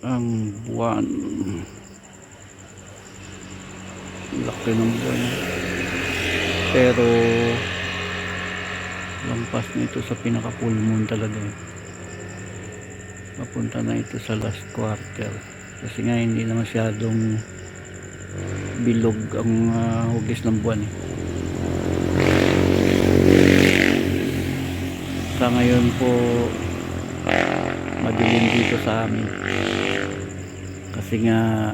ang buwan. Laki ng buwan. Pero lampas na ito sa pinaka full moon talaga. Papunta na ito sa last quarter. Kasi nga hindi na masyadong bilog ang ah, hugis ng buwan eh. sa ngayon po madilim dito sa amin kasi nga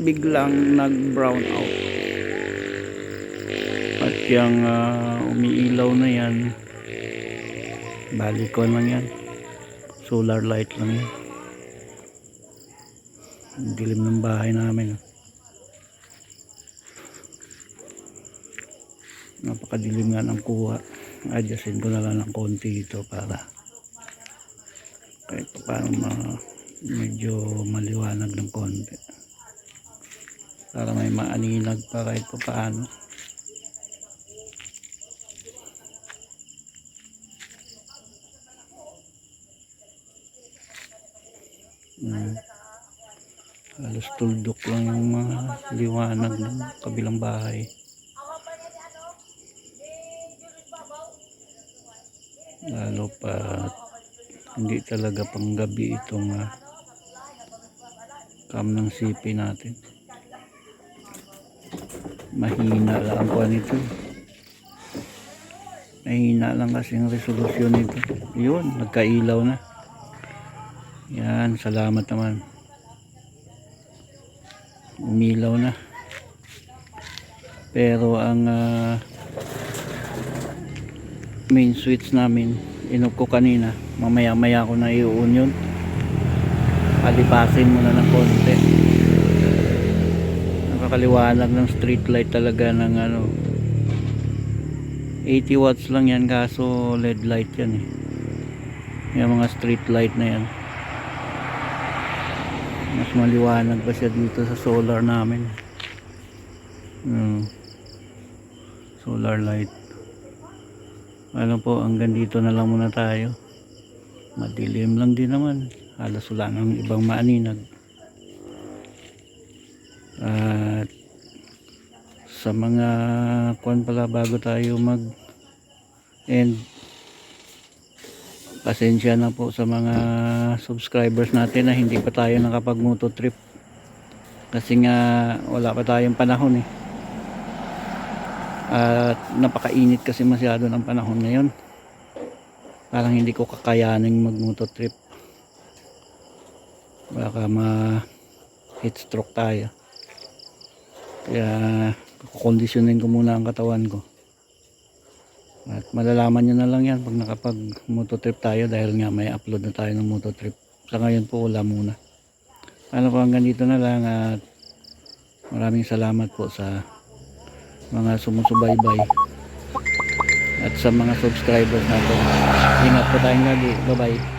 biglang nag brown out. At yung ah, umiilaw na yan balikon lang yan. Solar light lang yan. Ang dilim ng bahay namin napakadilim nga ng kuha. Adjustin ko na lang ng konti ito para kahit pa paano ma, medyo maliwanag ng konti. Para may maaninag pa kahit pa paano. Hmm. halos tuldok lang yung mga liwanag ng kabilang bahay. Lalo pa hindi talaga panggabi itong uh, cam ng CP natin. Mahina lang po nito. Mahina lang kasi ang resolusyon nito. Yun nagkailaw na. Yan salamat naman. Umilaw na. Pero ang ah, main switch namin inog ko kanina. Mamaya maya ko na i-on yun palipasin muna ng konti. Nakakaliwanag ng street light talaga ng ano. 80 watts lang yan kaso LED light yan eh. Yung mga street light na yan. Mas maliwanag pa siya dito sa solar namin. Hmm. solar light. Ano po hanggang dito na lang muna tayo. Madilim lang din naman halos wala nang ibang maaninag. At sa mga kuan pala bago tayo mag end pasensya na po sa mga subscribers natin na hindi pa tayo nakapag moto trip. Kasi nga wala pa tayong panahon eh. At napakainit kasi masyado ng panahon ngayon. Parang hindi ko kakayaning mag moto trip baka ma heat stroke tayo. Kaya kukondisyonin ko muna ang katawan ko. At malalaman nyo na lang yan pag nakapag moto trip tayo dahil nga may upload na tayo ng moto trip sa ngayon po wala muna. Ano po hanggang dito na lang at maraming salamat po sa mga sumusubaybay at sa mga subscribers natin. Ingat po tayong lagi. Bye bye